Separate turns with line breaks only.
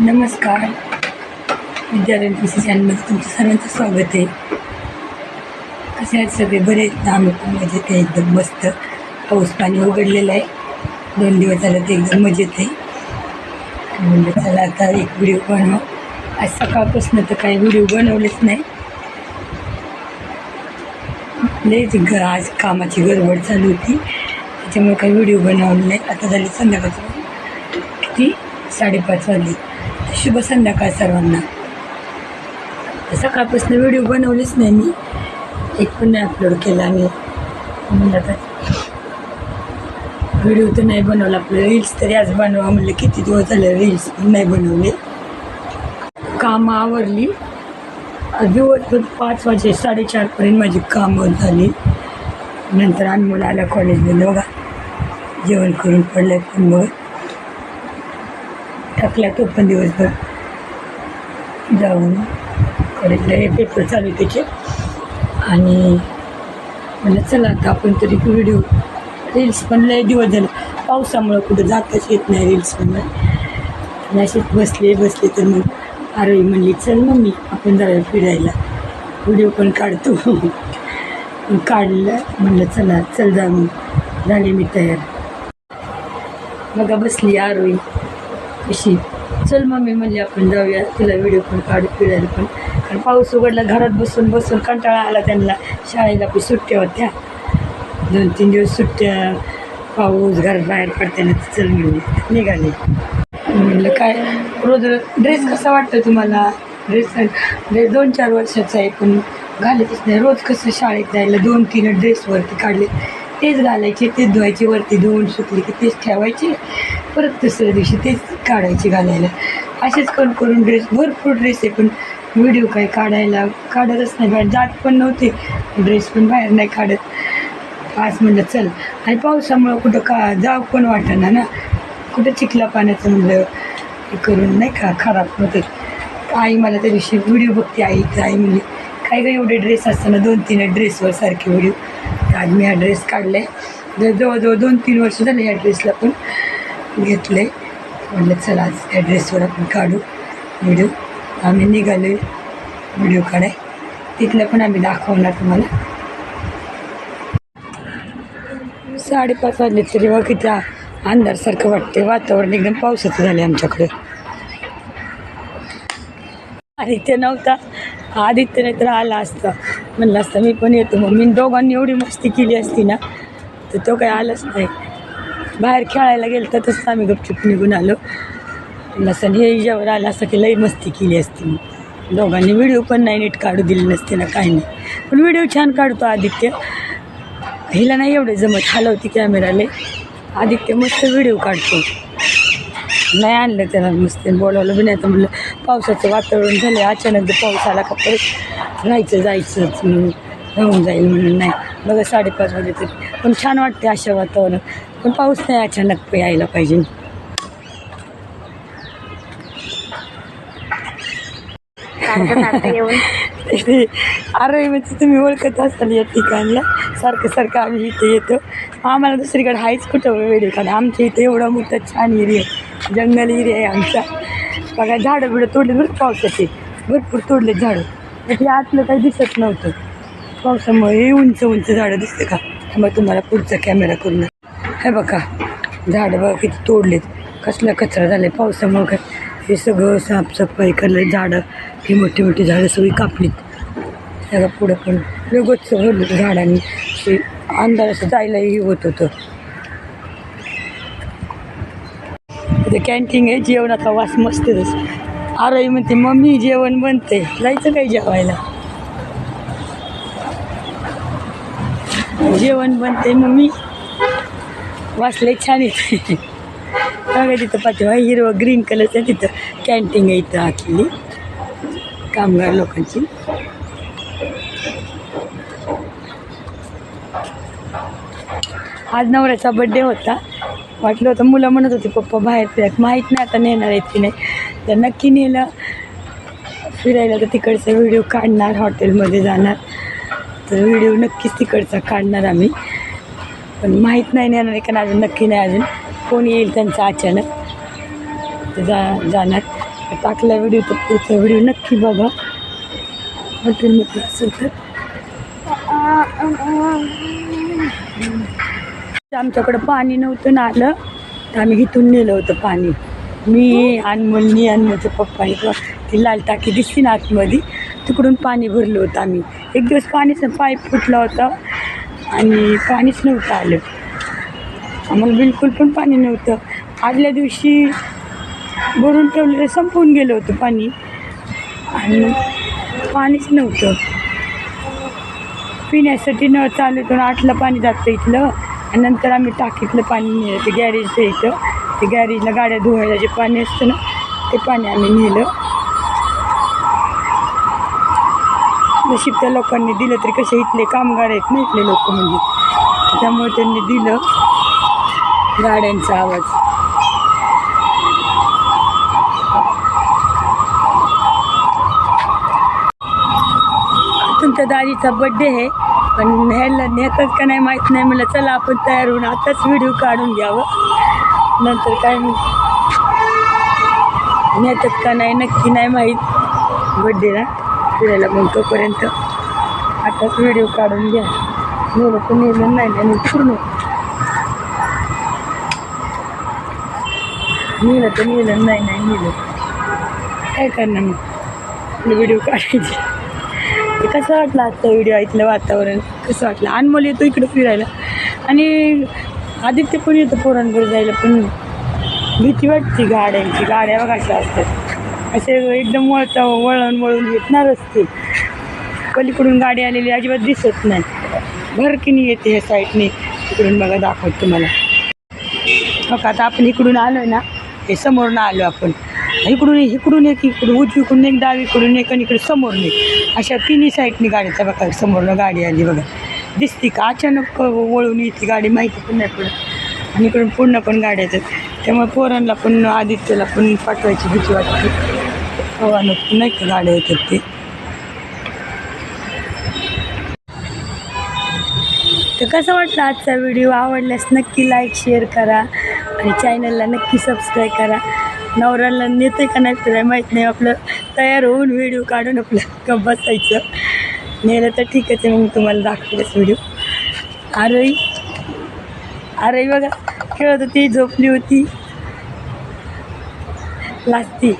नमस्कार. विद्यालय चॅनलमध्ये तुमचं सर्वांचं स्वागत आहे. कसे आहेत सगळे? बरे आहेत ना? आम्ही पण मजेत आहे. एकदम मस्त. पाऊस पाणी उघडलेलं आहे. दोन दिवस झालं ते एकदम मजेत आहे. म्हणलं चला आता एक व्हिडिओ बनव. आज सकाळपासून तर काही व्हिडिओ बनवलेच नाही. लईच ग आज कामाची गडबड चालू होती. त्याच्यामुळे काही व्हिडिओ बनवले नाही आता झाली संध्याकाळचं. किती? साडेपाच वाजली शुभ संध्याकाळ सर्वांना. सकाळपासून व्हिडिओ बनवलेच नाही मी. एक पण नाही अपलोड केला मी म्हणलं तर व्हिडिओ तर नाही बनवला आपलं रील्स तरी आज बनवा म्हणलं किती दिवस झाले रील्स पण नाही बनवले. कामं आवरली. दिवसभर पाच वाजे साडेचारपर्यंत माझी कामं झाली. नंतर आम्ही मुलाला कॉलेजमध्ये बघा. जेवण करून पडलं पण मग टाकला तो पण दिवसभर. जाऊन कॉलेजला हे पेपर चालू आहे त्याचे. आणि म्हणलं चला आता आपण तरी व्हिडिओ रील्स पण लय दिवस झाले. पावसामुळं कुठं जाताच येत नाही रील्स पण नाही असेच बसले बसले तर मग आरोही म्हणली चल मम्मी आपण जरा फिरायला. व्हिडिओ पण काढतो. काढलं म्हणलं चला चल जा मग. झाले मी तयार. बघा बसली आरोही. अशी. चल मम्मी म्हणजे आपण जाऊया. तुला व्हिडिओ पण काढू फिरायला पण. कारण पाऊस उघडला घरात बसून बसून कंटाळा आला त्यांना. शाळेला पण सुट्ट्या होत्या. दोन तीन दिवस सुट्ट्या पाऊस घरात बाहेर पडताना चल म्हणली. निघाले. म्हणलं काय रोज ड्रेस कसा वाटतो तुम्हाला? ड्रेस ड्रेस दोन चार वर्षाचा आहे पण घालतच नाही. रोज कसं शाळेत जायला दोन तीन ड्रेसवरती काढले तेच घालायचे तेच धुवायचे वरती धुवून सुकले की तेच ठेवायचे परत दुसऱ्या दिवशी तेच काढायचे घालायला. असेच करून करून ड्रेस भरपूर ड्रेस आहे पण व्हिडिओ काय काढायला काढतच नाही. बाहेर जात पण नव्हते ड्रेस पण बाहेर नाही काढत. आज म्हणलं चल आणि पावसामुळं कुठं का जाऊ पण वाटेना ना. कुठं चिखला पाण्याचं म्हणलं हे करून नाही का खराब होते आई मला त्या दिवशी व्हिडिओ बघते आई तर आई म्हणली काय गं एवढे ड्रेस असताना दोन तीन ड्रेसवर सारखे व्हिडिओ आज मी हा ड्रेस काढला आहे जवळजवळ दोन तीन वर्ष झाले या ड्रेसला पण घेतलं आहे म्हणलं चला आज या ड्रेसवर आपण काढू व्हिडिओ आम्ही निघालो व्हिडिओ काढाय. तिथलं पण आम्ही दाखवणार तुम्हाला. साडेपाच वाजले तरी बघ किती अंधारसारखं वाटते वातावरण एकदम पावसाचं झाले आमच्याकडे. आदित्य नव्हता. आदित्य नाही तर आला असता. म्हणलं असतं मी पण येतो. मग मी दोघांनी एवढी मस्ती केली असती ना तर तो काही आलाच नाही. बाहेर खेळायला गेलं तर तसंच आम्ही गपचूप निघून आलो. नसन हे जेव्हा आलं असं की लई मस्ती केली असती. मी दोघांनी व्हिडिओ पण नाही नीट काढू दिले नसते ना काही नाही. पण व्हिडिओ छान काढतो आदित्य. हिला नाही एवढे जमत हलवती कॅमेराले आदित्य मस्त व्हिडिओ काढतो. नाही आणलं त्याला मस्त बोलावलं बी नाही तर म्हणलं पावसाचं वातावरण झालं अचानक पाऊस आला का परत राहायचं जायचंच म्हणून राहून जाईल म्हणून नाही. बघा साडेपाच वाजे तरी. पण छान वाटते अशा वातावरण. पण पाऊस नाही अचानक यायला पाहिजे. अरे म्हणजे तुम्ही ओळखत असाल या ठिकाणला. सारखं सारखं आम्ही इथे येतो. आम्हाला दुसरीकडे हायच कुठं वेळ कारण आमच्या इथे एवढा मोठा छान एरिया आहे. जंगल एरिया आहे आमचा. बघा झाडं बिडं तोडले बरं पावसाचे. भरपूर तोडले झाडं. तर ते आतलं काही दिसत नव्हतं. पावसामुळे हे उंच उंच झाडं दिसते का? मग तुम्हाला पुढचा कॅमेरा करून हे बघा झाडं बघा किती तोडलेत. कसला कचरा झाला आहे पावसामुळं काय? हे सगळं साफसफाई करलं झाडं. ही मोठी मोठी झाडं सगळी कापलीत. त्याला पुढं पण. वेगळंच भरलं झाडांनी. ते अंधार असं जायलाही होत होतं. ते कॅन्टीन आहे जेवणाचा वास मस्तच आरोही म्हणते मम्मी जेवण बनते जायचं काही जेवायला? जेवण बनते मम्मी. वाचले छान येते. बघा तिथं पाठीमा हिरवं ग्रीन कलरचं तिथं कॅन्टीन आहे इथं आखली कामगार लोकांची. आज नवऱ्याचा बड्डे होता. वाटलं होतं मुलं म्हणत होती पप्पा बाहेर फिरत माहीत नाही आता नेणार आहेत की नाही. तर नक्की नेलं. फिरायला तर तिकडचा व्हिडिओ काढणार हॉटेलमध्ये जाणार. तर व्हिडिओ नक्कीच तिकडचा काढणार आम्ही. पण माहीत नाही नेणार आहे कारण अजून नक्की नाही अजून. कोण येईल त्यांचं अचानक. तर जा जाणार. टाकला व्हिडिओ तर पुढचा व्हिडिओ नक्की बघा. हॉटेलमध्ये असेल तर. आमच्याकडं पाणी नव्हतं ना आलं. तर आम्ही इथून नेलं होतं पाणी. मी अनमोलनी अनमोलचे पप्पा इथं ती लाल टाकी दिसली ना आतमध्ये तिकडून पाणी भरलं होतं आम्ही. एक दिवस पाणीच पाईप फुटला होता आणि पाणीच नव्हतं आलं. आम्हाला बिलकुल पण पाणी नव्हतं. आदल्या दिवशी भरून ठेवलेलं संपून गेलं होतं पाणी. आणि पाणीच नव्हतं. पिण्यासाठी नळ चालू होतं आठला पाणी जातं इथलं. आणि नंतर आम्ही टाकीतलं पाणी नेलं. ते गॅरेजचं इथं. ते गॅरेजला गाड्या धुवायला जे पाणी असतं ना ते पाणी आम्ही नेलं. नशीब त्या लोकांनी दिलं तरी कसे इथले कामगार आहेत ना इथले लोक म्हणजे. त्यामुळे त्यांनी दिलं गाड्यांचा आवाज. तुमच्या दाजीचा बड्डे आहे. पण न्यायला नेतात का नाही माहीत नाही म्हटलं चला आपण तयार होऊन आताच व्हिडिओ काढून घ्यावं. नंतर काय नेतात का नाही नक्की नाही माहीत. बड्डेला फिरायला मग तोपर्यंत आताच व्हिडिओ काढून घ्या. नेलं तर नेलं नाही आणि पूर्ण. नेलं तर नेलं नाही नाही नेलं. काय करणार मग? व्हिडिओ काढायचे ते कसं वाटलं आत्ता व्हिडिओ इथलं वातावरण? कसं वाटलं? अनमोल येतो इकडं फिरायला. आणि आदित्य पण येतो पोरांवर जायला पण भीती वाटते गाड्यांची. गाड्या बघा अशा असतात. असे एकदम वळता वळण वळून येत असते. पलीकडून गाडी आलेली अजिबात दिसत नाही. भरकीने येते ह्या साईडने तिकडून बघा दाखवत तुम्हाला. मग आता आपण इकडून आलो ना हे समोरनं आलो आपण. इकडून इकडून एक इकडून उजवीकडून एक डावीकडून एक आणि इकडे समोरून एक अशा तिन्ही साईडनी गाडीचा बघा समोरनं गाडी आली बघा. दिसती का? अचानक वळून येते गाडी माहिती पण नाही पडत. आणि इकडून पूर्ण पण गाड्या येतात. त्यामुळे पोरांना पण आदित्यला पण पाठवायची भीती वाटते. हवानं नाही का गाड्या येतात ते? तर कसं वाटलं आजचा व्हिडिओ? आवडल्यास नक्की लाईक शेअर करा. आणि चॅनलला नक्की सबस्क्राईब करा. नवऱ्याला नेते का नाही फिराय माहीत नाही आपलं तयार होऊन व्हिडिओ काढून आपलं गप बसायचं. नेलं तर ठीकच आहे मग तुम्हाला दाखवलंच व्हिडिओ आरई आरई बघा खेळत होती झोपली होती. लास्ती